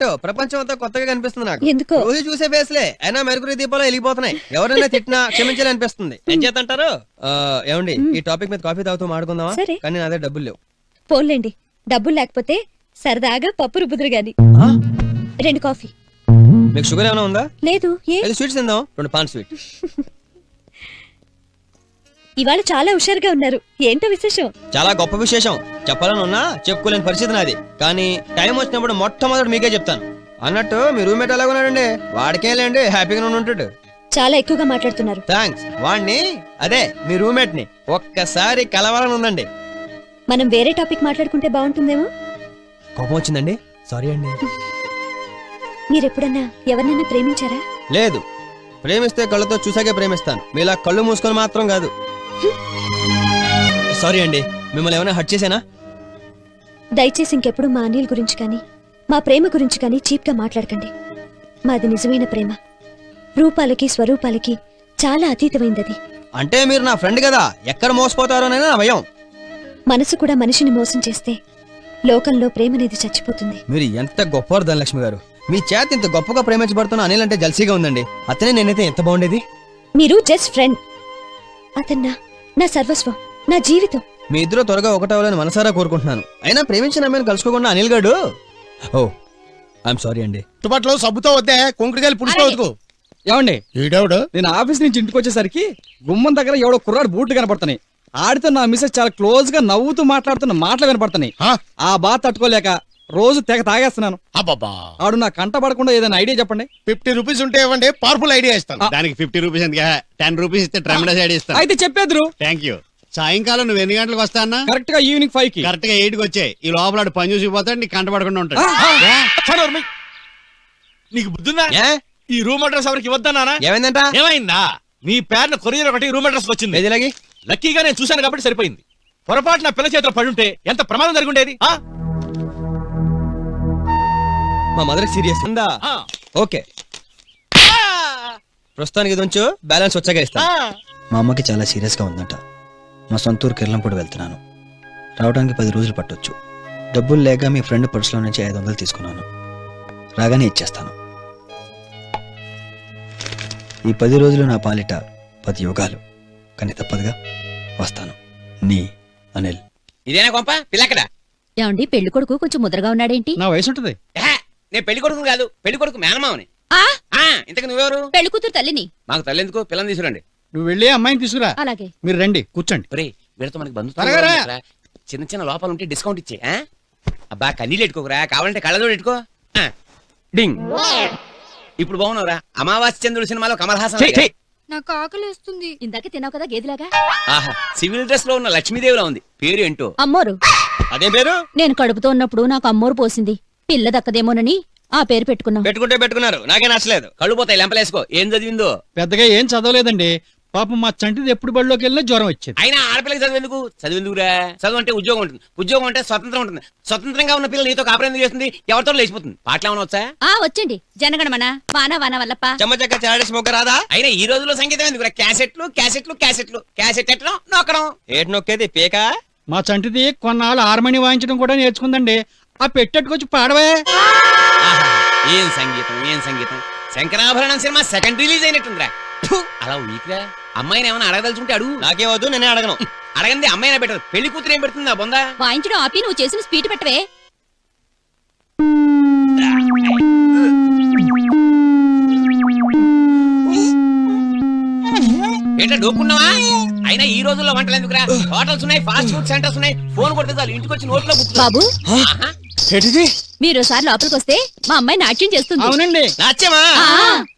ప్రపంచం అంతా కొత్తగా కనిపిస్తుంది నాకు. ఎందుకో? రోజు చూసే ఫేస్లే అయినా మెరుగురి దీపాలు వెలిగిపోతున్నాయి. ఎవరైనా తిట్టినా క్షమించాలి అనిపిస్తుంది. ఏం చేతంటారు ఆ, ఏమండి ఈ టాపిక్ మీద కాఫీ తాగుతూ మాడుకుందామా సరే. కానీ నా దగ్గర డబ్బులు లేవు. పోన్లేండి. డబ్బులు లేకపోతే సరదాగా పప్పు రుబ్బుదురు గాని. ఆ? రెండు కాఫీ. మీకు షుగర్ ఏమైనా ఉందా? లేదు. ఏ? ఏది స్వీట్స్ తిందాం. రెండు పాన్ స్వీట్. ఇవాళ చాలా హుషారుగా ఉన్నారు. ఏంటో విశేషం? చాలా గొప్ప విశేషం. చెప్పాలని ఉన్నా చెప్పుకోలేని పరిస్థితి నాది. కానీ టైం వచ్చినప్పుడు మొట్టమొదటి మీకే చెప్తాను. అన్నట్టు మీ రూమ్మేట్ ఎలాగ ఉన్నాడండి? వాడికేం లేండి హ్యాపీగా ఉంటాడు. చాలా ఎక్కువగా మాట్లాడుతున్నారు. థ్యాంక్స్ వాడిని అదే మీ రూమ్మేట్ని ఒక్కసారి కలవాలని ఉందండి. మనం వేరే టాపిక్ మాట్లాడుకుంటే బాగుంటుందేమో? కోపం వచ్చిందండి? సారీ అండి. మీరెప్పుడన్నా ఎవరినైనా ప్రేమించారా? లేదు. ప్రేమిస్తే కళ్ళతో చూసాకే ప్రేమిస్తాను. మీలా కళ్ళు మూసుకొని మాత్రం కాదు. సారీ అండి మిమ్మల్ని ఏమైనా హట్ చేశానా? దయచేసి ఇంకెప్పుడు మా అనిల్ గురించి కానీ మా ప్రేమ గురించి కానీ చీప్గా మాట్లాడకండి. మాది నిజమైన ప్రేమ. రూపాలకి స్వరూపాలకి చాలా అతీతమైందది. అంటే మీరు నా ఫ్రెండ్ కదా ఎక్కడ మోసపోతారోనైనా నా భయం. మనసు కూడా మనిషిని మోసం చేస్తే లోకంలో ప్రేమ అనేది చచ్చిపోతుంది. మీరు ఎంత గొప్పవారు ధనలక్ష్మి గారు. మీ చేత ఇంత గొప్పగా ప్రేమించబడుతున్న అనిల్ అంటే జల్సీగా ఉందండి. అతనే నేనైతే ఎంత బాగుండేది? మీరు జస్ట్ ఫ్రెండ్. అతన్నా నా సర్వస్వం నా జీవితం. మీ ఇద్దరు త్వరగా ఒకటవ్వాలని మనసారా కోరుకుంటున్నాను. అయినా ప్రేమించిన అమ్మాయిని కలుసుకోకుండా అనిల్ గాడు? ఓ ఐఎమ్ సారీ అండి. తుబాట్లో సబ్బుతో వద్దే కుంకుడుకాయలు పులుసు వద్దుకు ఏమండి? ఈడేవుడు? నేను ఆఫీస్ నుంచి ఇంటికి వచ్చేసరికి గుమ్మం దగ్గర ఎవడో కుర్రాడు బూట్లు కనపడుతున్నాయి. ఆడితో నా మిస్సెస్ చాలా క్లోజ్గా నవ్వుతూ మాట్లాడుతున్న మాటలు కనపడుతున్నాయి. ఆ? ఆ బాధ తట్టుకోలేక రోజు తెగ తాగేస్తున్నాను. అబ్బబ్బా. ఆడు నా కంట పడకుండా ఏదైనా ఐడియా చెప్పండి. ఫిఫ్టీ రూపీస్ ఉంటే ఇవ్వండి పవర్ఫుల్ ఐడియా ఇస్తాను. దానికి ఫిఫ్టీ రూపీస్ ఎందుకు? టెన్ రూపీస్ ఇస్తే ట్రెమిడస్ ఐడి ఇస్తాను. అయితే చెప్పేద్దరు. థ్యాంక్ యూ సాయంకాలం నువ్వు ఎన్ని గంటలకు వస్తా అన్నా? కరెక్ట్గా ఈవినింగ్ ఫైవ్కి. కరెక్ట్గా ఎయిట్కి వచ్చాయి ఈ లోపల ఆడు పని చూసిపోతాడు నీకు కంట పడకుండా ఉంటాడు. నీకు బుద్ధుందా? ఈ రూమ్ అడ్రస్ ఎవరికి ఇవ్వద్దన్నానా? ఏమైందంట? ఏమైందా? నీ పేరున కొరియర్ ఒకటి రూమ్ అడ్రస్ వచ్చింది. లక్కీగా నేను చూశాను కాబట్టి సరిపోయింది. పొరపాటు నా పిల్ల చేతిలో పడి ఉంటే ఎంత ప్రమాదం జరిగి ఉండేది? ఆ? మా మదర్ సీరియస్ ఉందా? ఆ. ఓకే. ప్రస్తుతానికి ఇది ఉంచు బ్యాలెన్స్ వచ్చాక ఆ. ఇస్తాను మా అమ్మకి చాలా సీరియస్గా ఉందంట. మా సొంత ఊరు కిర్లంపూడి వెళ్తున్నాను. రావడానికి పది రోజులు పట్టొచ్చు. డబ్బులు లేక మీ ఫ్రెండ్ పర్సులో నుంచి ఐదు వందలు తీసుకున్నాను. రాగానే ఇచ్చేస్తాను. ఈ పది రోజులు నా పాలిట పది యుగాలు. కానీ తప్పదుగా వస్తాను. నీ అనిల్. ఇదేనా కొంప? పిల్లక్కడ ఏమండి పెళ్ళి కొడుకు కొంచెం ముద్రగా ఉన్నాడేంటి? నా వయసు ఉంటుంది నేను పెళ్ళి కొడుకు కాదు పెళ్ళి కొడుకు మేనమావని ఆ? ఆ ఇంతకు నువ్వెవరు? పెళ్ళి కూతురు తల్లిని. మాకు తల్లెందుకు పిల్లని తీసుకురండి. నువ్వు వెళ్ళి అమ్మాయిని తీసుకురా. అలాగే. మీరు రండి కూర్చోండి. ఒరే వీళ్ళతో మనకి త్వరగా రా. బంధువులు చిన్న చిన్న లోపాలు ఉంటే డిస్కౌంట్ ఇచ్చే ఆ? అబ్బా కన్నీళ్ళు ఎట్టుకోకరా కావాలంటే కళ్ళజోడు ఎట్టుకో ఆ, డింగ్. ఇప్పుడు బాగున్నావురా. అమావాస్య చంద్రుడు సినిమాలో కమల్ హాసన్. నాకు ఆకలిస్తుంది. ఇందాక తిన్నావు కదా గేదిలాగా? ఆహా సివిల్ డ్రెస్లో ఉన్న లక్ష్మీదేవిలా ఉంది. పేరు ఏంటో? అమ్మోరు. అదే పేరు? నేను కడుపుతో ఉన్నప్పుడు నాకు అమ్మోరు పోసింది. పిల్ల దక్కదేమోనని ఆ పేరు పెట్టుకున్నాం. పెట్టుకుంటే పెట్టుకున్నారు. నాకే నచ్చలేదు. కళ్ళు పోతాయి లెంపలేసుకో ఏం చదివిందో? పెద్దగా ఏం చదవలేదండి. పాపం మా చంటిది ఎప్పుడు బడిలోకి వెళ్ళినా జ్వరం వచ్చేది. అయినా ఆడపిల్లకి చదివేందుకు? చదివేందుకురా? చదువు అంటే ఉద్యోగం ఉంటుంది. ఉద్యోగం అంటే స్వతంత్రం ఉంటుంది. స్వతంత్రంగా ఉన్న పిల్లలు నీతో కాపురం చేస్తుంది? ఎవరితో లేచిపోతుంది? పాటలు ఏమైనా వచ్చా? ఆ వచ్చండి. జనగణమన వాన వాన వల్లప్ప. చెమ్మ చెక్క చాడేసి మొక్క రాదా? అయినా ఈ రోజుల్లో సంగీతం ఎందుకు క్యాసెట్లు క్యాసెట్లు క్యాసెట్లు. క్యాసెట్ ఎట్టడం నొక్కడం. ఏటి నొక్కేది? పేక? మా చంటిది కొన్నాళ్ళు హార్మోని వాయించడం కూడా నేర్చుకుందండి. ఆ పెట్టెట్టుకొచ్చి పాడవే. ఆహా, ఏం సంగీతం ఏం సంగీతం? శంకరాభరణం సినిమా సెకండ్ రిలీజ్ అయినట్టుందిరా. అలా వీక్రా అమ్మాయిని ఏమైనా అడగదలుచుకుంటే అడుగు. నాకేం వద్దు నేనే అడగను. అడగంది అమ్మాయినా పెట్టదు. పెళ్ళి కూతురు ఏం పెడుతుందా బొందా? వాయించడం ఆపి నువ్వు చేసిన స్పీడ్ పెట్టవే. ఏంటో డోక్కున్నావా? అయినా ఈ రోజుల్లో వంటలు ఎందుకురా? హోటల్స్ ఉన్నాయి ఫాస్ట్ ఫుడ్ సెంటర్స్ ఉన్నాయి. ఫోన్ కొడితే చాలు ఇంటికి వచ్చి నోట్లో బుక్ బాబు? ఏంటిది? మీరు ఒకసారి లోపలికి వస్తే మా అమ్మాయి నాట్యం చేస్తుంది. అవునండి.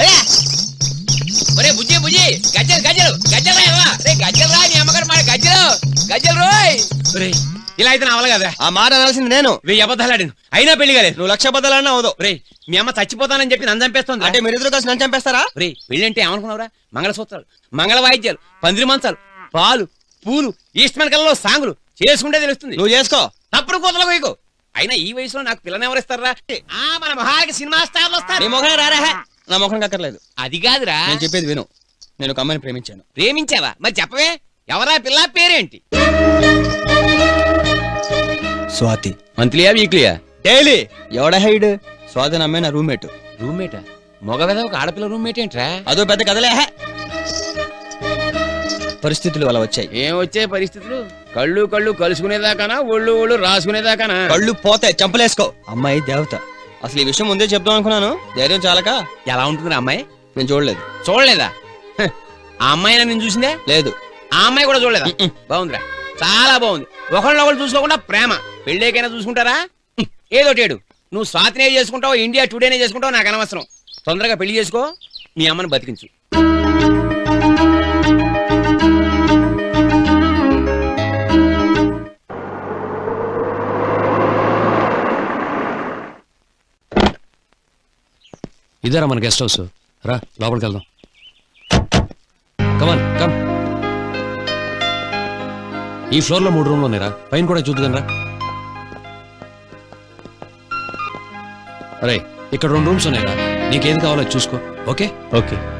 ఏ! ఒరే బుజ్జి బుజ్జి గజ్జలు గజ్జలు గజ్జలు రా రే గజ్జలు రా నీ అమ్మగారు మాట గజ్జలు. గజ్జలు రోయ్. ఒరే ఇలా అయితే నా అవల కదా ఆ మాట అనాల్సింది నేను. వెయ్యి అబద్ధాలు ఆడాను అయినా పెళ్ళి కాలేదు. నువ్వు లక్ష బద్దలన్నా అవదు. రే మీ అమ్మ చచ్చిపోతానని చెప్పి నన్ను చంపేస్తుంది అంటే మీరిద్దరు కలిసి నన్ను చంపేస్తారా? రే పెళ్ళి అంటే ఏమనుకున్నావురా? మంగళసూత్రాలు మంగళ వాయిద్యాలు పందిరి మంచాలు పాలు పూలు ఈస్ట్మన్ కల్లో సాంగులు చేసుకుంటే తెలుస్తుంది. నువ్వు చేసుకో. తప్పుడు కూతలు పోయికో అయినా ఈ వయసులో నాకు పిల్లని ఎవరిస్తారా? ఆ మన మహాకి సినిమా స్టార్లు నీ వస్తారు ముఖం రారా? నా ముఖం కక్కర్లేదు. అది కాదురా. నేను చెప్పేది విను. నేను ఒక అమ్మాయిని ప్రేమించాను. ప్రేమించావా? మరి చెప్పవే. ఎవరా పిల్ల? పేరేంటి? స్వాతి. మంత్లీయా వీక్లీయా? డైలీ. ఎవడ హైడ్? స్వాతి అనే అమ్మాయి నా రూమ్మేట్. రూమ్మేటా? మగ ఒక ఆడపిల్ల రూమ్మేట్ ఏంట్రా అదో పెద్ద కథలే. హే. పరిస్థితులు అలా వచ్చాయి. ఏం వచ్చే పరిస్థితులు? కళ్ళు కళ్ళు కలుసుకునేదాకానా ఒళ్ళు ఒళ్ళు రాసుకునేదాకానా? కళ్ళు పోతాయి చంపలేసుకో. అమ్మాయి దేవత. అసలు ఈ విషయం ముందే చెప్దాం అనుకున్నాను. ధైర్యం చాలక. ఎలా ఉంటుంది అమ్మాయి? నేను చూడలేదు. చూడలేదా? హ, ఆ అమ్మాయి నేను చూసిందే? లేదు. ఆ అమ్మాయి కూడా చూడలేదా? బాగుందిరా. చాలా బాగుంది. ఒకళ్ళొకళ్ళు చూసుకోకుండా ప్రేమ. పెళ్ళేకైనా చూసుకుంటారా? హ్మ్, ఏదోటేడు నువ్వు స్వాతినే చేసుకుంటావు ఇండియా టుడేనే చేసుకుంటావు నాకు అనవసరం. తొందరగా పెళ్ళి చేసుకో. మీ అమ్మని బతికించు. ఇదేరా మన గెస్ట్ హౌస్. రా లోపలికి వెళ్దాం. కమాన్ కమ్ ఈ ఫ్లోర్లో మూడు రూమ్లు ఉన్నాయిరా. పైన కూడా చూద్దాం రా. అరే ఇక్కడ రెండు రూమ్స్ ఉన్నాయిరా. నీకేది కావాలో చూసుకో. ఓకే? ఓకే.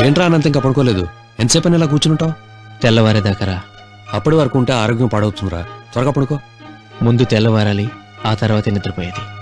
ఏంట్రా అనంత ఇంకా పడుకోలేదు? ఎంతసేపు అని ఇలా కూర్చుంటావు తెల్లవారేదాకరా. అప్పటి వరకు ఉంటే ఆరోగ్యం పాడవుతుందిరా. త్వరగా పడుకో. ముందు తెల్లవారాలి ఆ తర్వాత నిద్రపోయేది.